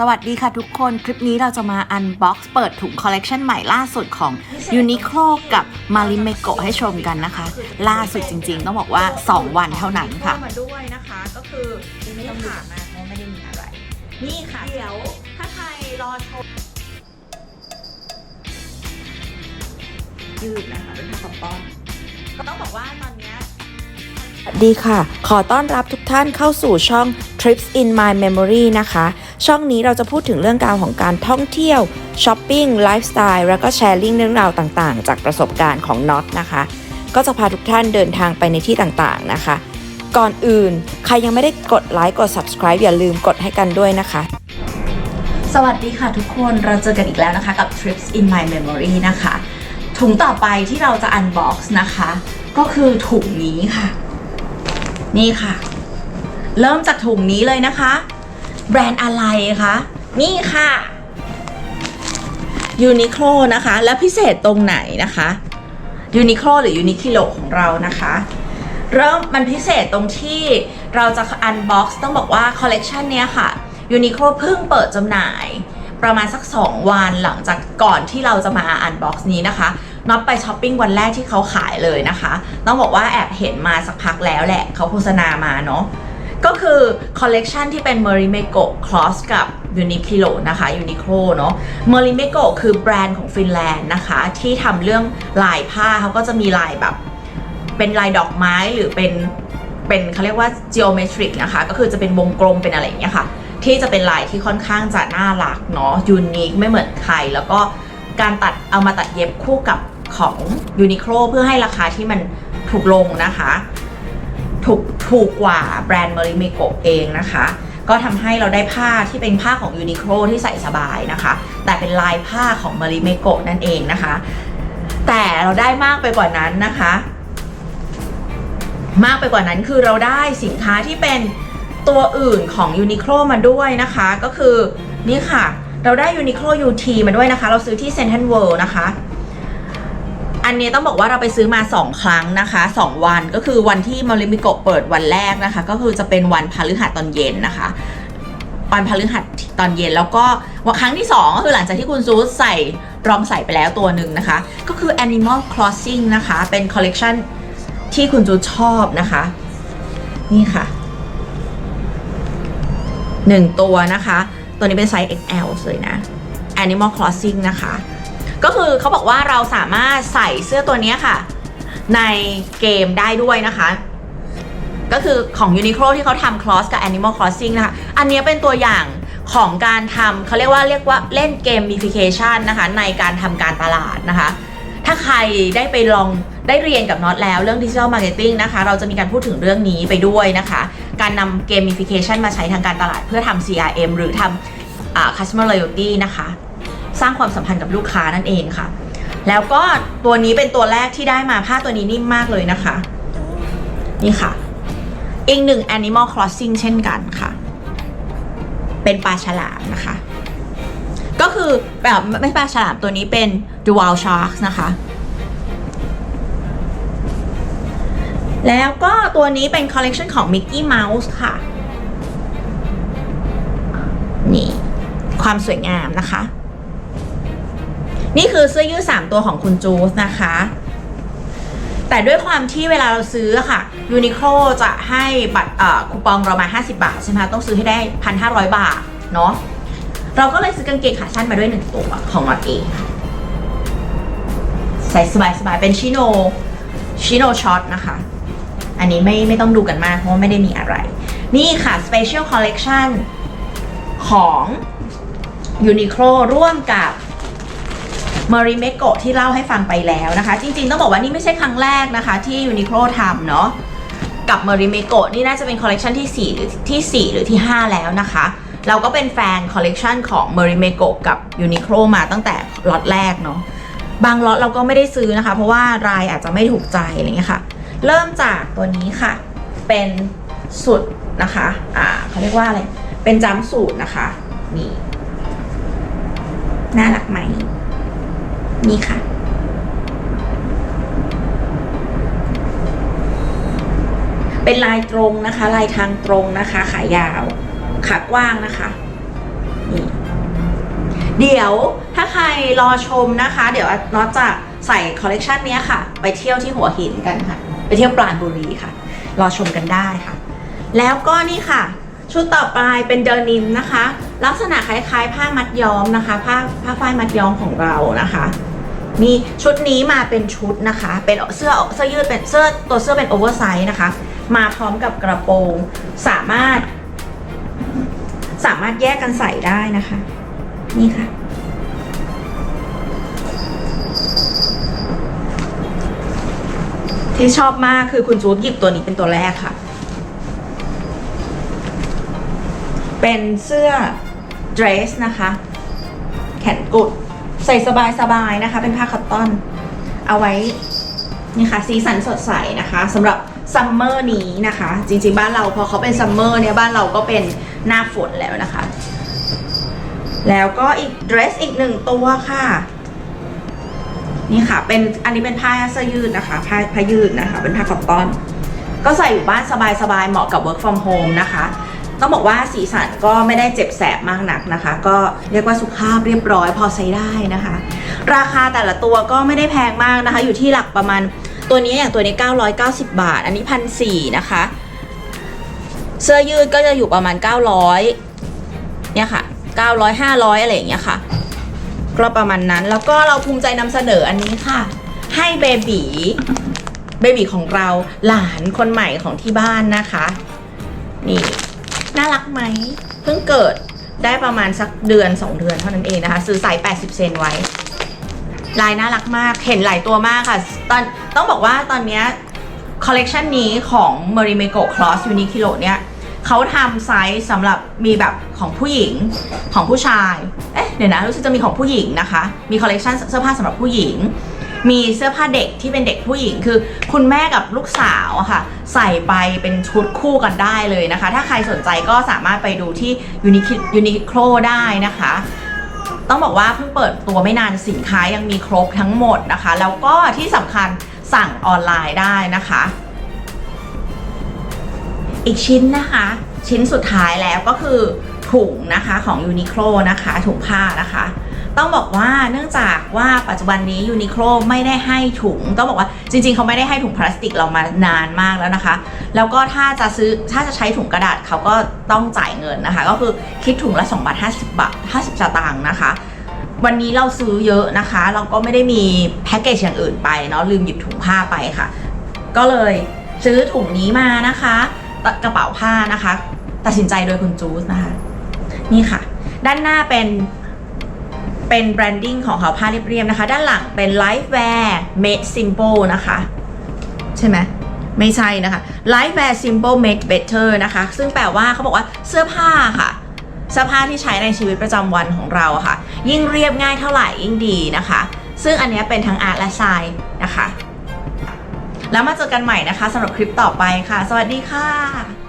สวัสดีค่ะทุกคน คลิปนี้เราจะมาอันบ็อกซ์เปิดถุงคอลเลกชันใหม่ล่าสุดของ Uniqlo กับ Marimekko ให้ชมกันนะคะ ล่าสุดจริงๆ ต้องบอกว่า 2 วันเท่านั้นค่ะมาด้วยนะคะ ก็คือไม่ต้องผ่านมาเพราะไม่ได้มีอะไร นี่ค่ะ เดี๋ยว ถ้าใครรอชม ยืดนะคะเป็นผ้าคอตตอนก็ต้องบอกว่าตอนเนี้ยสวัสดีค่ะ ขอต้อนรับทุกท่านเข้าสู่ช่อง Trips in My Memory นะคะ ช่องนี้เราจะพูดถึงเรื่องราวของการท่องเที่ยวช้อปปิ้งไลฟ์สไตล์แล้วก็แชร์ลิงเรื่องราวต่างๆ จากประสบการณ์ของน็อตนะคะ ก็จะพาทุกท่านเดินทางไปในที่ต่างๆนะคะ ก่อนอื่นใครยังไม่ได้กดไลค์กด subscribe อย่าลืมกดให้กันด้วยนะคะ สวัสดีค่ะทุกคนเราเจอกันอีกแล้วนะคะกับ Trips in My Memory นะคะถุงต่อไปที่เราจะอันบ็อกซ์นะคะ ก็คือถุงนี้ค่ะ นี่ค่ะ เริ่มจากถุงนี้เลยนะคะ แบรนด์อะไรคะ นี่ค่ะ Uniqlo นะคะ แล้วพิเศษตรงไหนนะคะ Uniqlo หรือ Uniqlo ของเรานะคะ เริ่มมันพิเศษตรงที่เราจะอันบ็อกซ์ต้องบอกว่าคอลเลกชันเนี้ยค่ะ Uniqlo เพิ่งเปิดจำหน่าย ประมาณสัก 2 วันหลังจากก่อนที่เราจะมาอันบ็อกซ์นี้นะคะน็อตไปช้อปปิ้งวันแรกที่เขาขายเลยนะคะ ต้องบอกว่าแอบเห็นมาสักพักแล้วแหละเขาโฆษณามาเนาะ ก็คือคอลเลกชันที่เป็น m e r i m e k o Cross กับ Uniqlo นะคะ Uniqlo เนาะ m e r i m e k o คือแบรนด์ของฟินแลนด์นะคะ ที่ทำเรื่องลายผ้าเขาก็จะมีลายแบบ เป็นลายดอกไม้หรือเป็นเป็นเขาเรียกว่า geometric นะคะ ก็คือจะเป็นวงกลมเป็นอะไรอย่างเงี้ยค่ะ ที่จะเป็นลายที่ค่อนข้างจะน่ารักเนาะยูนิคไม่เหมือนใคร แล้วก็การตัดเอามาตัดเย็บคู่กับของ Uniqlo เพื่อให้ราคาที่มันถูกลงนะคะ ถูกถูกกว่าแบรนด์ m e r i m e k o เองนะคะ ก็ทำให้เราได้ผ้าที่เป็นผ้าของ Uniqlo ที่ใส่สบายนะคะ แต่เป็นลายผ้าของ m e r i m e k o นั่นเองนะคะ แต่เราได้มากไปกว่านั้นนะคะ มากไปกว่านั้นคือเราได้สินค้าที่เป็นตัวอื่นของ Uniqlo มาด้วยนะคะ ก็คือนี่ค่ะ เราได้ Uniqlo UT มาด้วยนะคะ เราซื้อที่ Central World นะคะ อันนี้ต้องบอกว่าเราไปซื้อมา 2 ครั้งนะคะ 2 วันก็คือวันที่มาริมิโกะเปิดวันแรกนะคะ ก็คือจะเป็นวันพฤหัสตอนเย็นนะคะวันพฤหัสตอนเย็นแล้วก็วันครั้งที่ 2 ก็คือหลังจากที่คุณซูสใส่รองใส่ไปแล้วตัวหนึ่งนะคะ ก็คือ Animal Crossing นะคะ เป็นคอลเลกชันที่คุณจูชอบนะคะ นี่ค่ะหนึ่งตัวนะคะ ตัวนี้เป็นไซส์ XL เลยนะ Animal Crossing นะคะ ก็คือเขาบอกว่าเราสามารถใส่เสื้อตัวนี้ค่ะ ในเกมได้ด้วยนะคะ ก็คือของ Uniqlo ที่เขาทำ Cross กับ Animal Crossing นะคะ อันนี้เป็นตัวอย่างของการทำเขาเรียกว่าเรียกว่าเล่นเกม mification นะคะ ในการทำการตลาดนะคะ ถ้าใครได้ไปลองได้เรียนกับน็อตแล้วเรื่อง Digital Marketing นะคะ เราจะมีการพูดถึงเรื่องนี้ไปด้วยนะคะ การนำ gamification มาใช้ทางการตลาดเพื่อทำ CRM หรือทำอ่า customer loyalty นะคะ สร้างความสัมพันธ์กับลูกค้านั่นเองค่ะ แล้วก็ตัวนี้เป็นตัวแรกที่ได้มาผ้าตัวนี้นิ่มมากเลยนะคะ นี่ค่ะ อีกหนึ่ง Animal Crossing เช่นกันค่ะ เป็นปลาฉลามนะคะ ก็คือแบบไม่ปลาฉลามตัวนี้เป็น Dual Sharks นะคะแล้วก็ตัวนี้เป็นคอลเลกชันของ Mickey Mouse ค่ะ นี่ ความสวยงามนะคะ นี่คือเสื้อยืด3ตัวของคุณจูสนะคะ แต่ด้วยความที่เวลาเราซื้อค่ะยูนิโคลจะให้บัตรคูปองเรามา 50 บาท ใช่ไหมต้องซื้อให้ได้ 1,500 บาท เนาะเราก็เลยซื้อกางเกงขาสั้นมาด้วย 1 ตัวของนอตเองค่ะใส่สบายๆเป็นชิโนชิโนช็อตนะคะ อันนี้ไม่ไม่ต้องดูกันมาก เพราะว่าไม่ได้มีอะไร นี่ค่ะ Special Collection ของ Uniqlo ร่วมกับ มาริเมโกะที่เล่าให้ฟังไปแล้วนะคะ จริงๆ ต้องบอกว่านี่ไม่ใช่ครั้งแรกนะคะที่ยูนิโคลทำเนาะกับมาริเมโกะนี่น่าจะเป็นคอลเลกชันที่ 4 หรือที่ 4 หรือที่ 5 แล้วนะคะ เราก็เป็นแฟนคอลเลกชันของมาริเมโกะกับยูนิโคลมาตั้งแต่ล็อตแรกเนาะบางล็อตเราก็ไม่ได้ซื้อนะคะ เพราะว่ารายอาจจะไม่ถูกใจอะไรเงี้ยค่ะ เริ่มจากตัวนี้ค่ะ เป็นสุดนะคะ อ่าเขาเรียกว่าอะไร เป็นจัมสูตรนะคะ นี่ น่ารักไหม นี่ค่ะ เป็นลายตรงนะคะ ลายทางตรงนะคะ ขายาวขากว้างนะคะนี่เดี๋ยวถ้าใครรอชมนะคะ เดี๋ยวน็อตจะใส่คอลเลกชันนี้ค่ะ ไปเที่ยวที่หัวหินกันค่ะ ไปเที่ยวปราณบุรีค่ะ รอชมกันได้ค่ะ แล้วก็นี่ค่ะ ชุดต่อไปเป็นเดอร์นิมนะคะ ลักษณะคล้ายๆ ผ้ามัดย้อมนะคะ ผ้าผ้าฝ้ายมัดย้อมของเรานะคะ มีชุดนี้มาเป็นชุดนะคะ เป็นเสื้อเสื้อยืดเป็นเสื้อตัวเสื้อเป็นโอเวอร์ไซส์นะคะ มาพร้อมกับกระโปรง สามารถ สามารถแยกกันใส่ได้นะคะ นี่ค่ะ ที่ชอบมากคือคุณจูดหยิบตัวนี้เป็นตัวแรกค่ะ เป็นเสื้อเดรสนะคะ แขนกุด ใส่สบายๆนะคะ เป็นผ้าคอตตอน เอาไว้นี่ค่ะสีสันสดใสนะคะสำหรับซัมเมอร์นี้นะคะ จริงๆบ้านเราพอเขาเป็นซัมเมอร์เนี่ยบ้านเราก็เป็นหน้าฝนแล้วนะคะ แล้วก็อีกเดรสอีกหนึ่งตัวค่ะ นี่ค่ะ เป็นอันนี้เป็นผ้าเสื้อยืดนะคะผ้าผ้ายืดนะคะ เป็นผ้าคอตตอน ก็ใส่อยู่บ้านสบายๆเหมาะกับ work from home นะคะ ต้องบอกว่าสีสันก็ไม่ได้เจ็บแสบมากนักนะคะ ก็เรียกว่าสุภาพเรียบร้อยพอใช้ได้นะคะ ราคาแต่ละตัวก็ไม่ได้แพงมากนะคะ อยู่ที่หลักประมาณตัวนี้อย่างตัวนี้ 990 บาท อันนี้พันสนะคะ เสื้อยืดก็จะอยู่ประมาณ 900เนี่ยค่ะ900 500 อะไรอย่างเงี้ยค่ะ ก็ประมาณนั้นแล้วก็เราภูมิใจนำเสนออันนี้ค่ะ ให้เบบีเบบีของเราหลานคนใหม่ของที่บ้านนะคะ นี่ รักไหม เพิ่งเกิดได้ประมาณสักเดือน 2 เดือนเท่านั้นเองนะคะ ซื้อไซส์80 เซนไว้ ลายน่ารักมากเห็นหลายตัวมากค่ะ ตอนต้องบอกว่าตอนเนี้ยคอลเลกชันนี้ของ m o r i m e k o Cross Uniqlo เนี่ยเขาทำไซส์สำหรับมีแบบของผู้หญิงของผู้ชาย เอ๊ะเดี๋ยวนะรู้สึกจะมีของผู้หญิงนะคะ มีคอลเลกชันเสื้อผ้าสำหรับผู้หญิง มีเสื้อผ้าเด็กที่เป็นเด็กผู้หญิง คือคุณแม่กับลูกสาวค่ะ ใส่ไปเป็นชุดคู่กันได้เลยนะคะ ถ้าใครสนใจก็สามารถไปดูที่ Uniqlo ได้นะคะ ต้องบอกว่าเพิ่งเปิดตัวไม่นานสินค้ายังมีครบทั้งหมดนะคะ แล้วก็ที่สำคัญสั่งออนไลน์ได้นะคะ อีกชิ้นนะคะ ชิ้นสุดท้ายแล้วก็คือถุงนะคะของ Uniqlo นะคะถุงผ้านะคะ ต้องบอกว่าเนื่องจากว่าปัจจุบันนี้ Uniqlo ไม่ได้ให้ถุงต้องบอกว่าจริง ๆ เขาไม่ได้ให้ถุงพลาสติกเรามานานมากแล้วนะคะ แล้วก็ถ้าจะซื้อถ้าจะใช้ถุงกระดาษเขาก็ต้องจ่ายเงินนะคะ ก็คือคิดถุงละ2บาท50 บาท 50สตางค์นะคะ วันนี้เราซื้อเยอะนะคะ เราก็ไม่ได้มีแพ็กเกจอย่างอื่นไปเนาะลืมหยิบถุงผ้าไปค่ะ ก็เลยซื้อถุงนี้มานะคะ กระเป๋าผ้านะคะ ตัดสินใจโดยคุณจูสนะคะ นี่ค่ะ ด้านหน้าเป็น เป็นแบรนดิ้งของเขาผ้าเรียบๆนะคะ ด้านหลังเป็น Lifewear Made Simple นะคะ ใช่ไหมไม่ใช่นะคะ Lifewear Simple Made Better นะคะ ซึ่งแปลว่าเขาบอกว่าเสื้อผ้าค่ะเสื้อผ้าที่ใช้ในชีวิตประจำวันของเราค่ะ ยิ่งเรียบง่ายเท่าไหร่ยิ่งดีนะคะ ซึ่งอันนี้เป็นทั้งอาร์ตและทรายนะคะ แล้วมาเจอกันใหม่นะคะสำหรับคลิปต่อไปค่ะ สวัสดีค่ะ